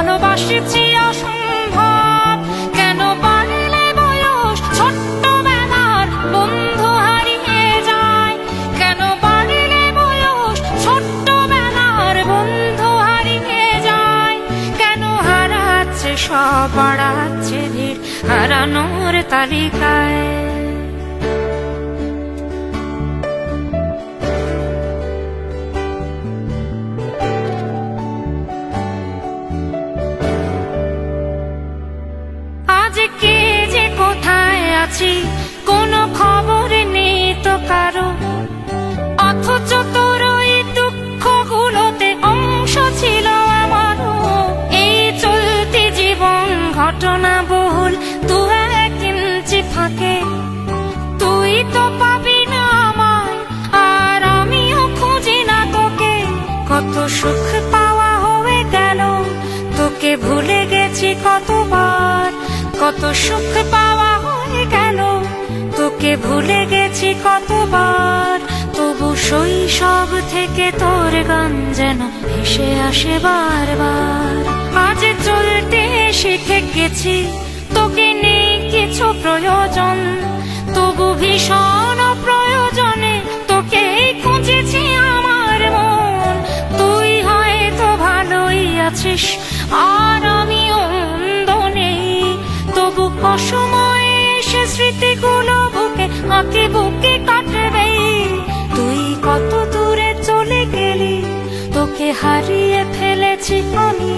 ভালোবাসছি অসম্ভব। কেন বাড়লে বয়স? বন্ধু হারিয়ে যায়। কেন বাড়লে বয়স? বন্ধু হারিয়ে যায়। কেন হারাচ্ছে সব ভিড়? হারানোর তালিকায়। আছি, কোনো খবর নেই তো কারও। অথচ তোর ওই দুঃখগুলোতে অংশ ছিল আমারও। এই চলতি জীবন ঘটনা বহুল, দু এক ইঞ্চি ফাঁকে। তুই তো পাবি না আমায়, আর আমিও খুঁজি না তোকে। কত সুখ পাওয়া হয়ে গেল, তোকে ভুলে গেছি কতবার। কত সুখ পাওয়া কতবার? তবু শৈশব থেকে তোর গান যেন ভেসে আসে বারবার। আজ চলতে শিখে গেছি, তোকে নেই কিছু প্রয়োজন। তবু ভীষণ প্রয়োজনে তোকে খুঁজেছি আমার মন। তুই হয়তো ভালোই আছিস, আর আমি অন্ধ নেই। তবু অসময়ে সে স্মৃতিগুলো বুকে, আঁকে বুকে কাটবে তুই কত দূরে চলে গেলি, তোকে হারিয়ে ফেলেছি আমি।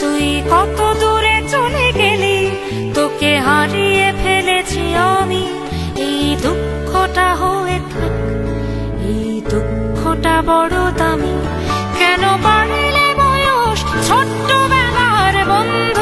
তুই কত দূরে চলে গেলি, তোকে হারিয়ে ফেলেছি আমি। এই দুঃখটা হয়ে থাক, এই দুঃখটা বড় দামি। কেন বাড়লে বয়স ছোট্টবেলার বন্ধু?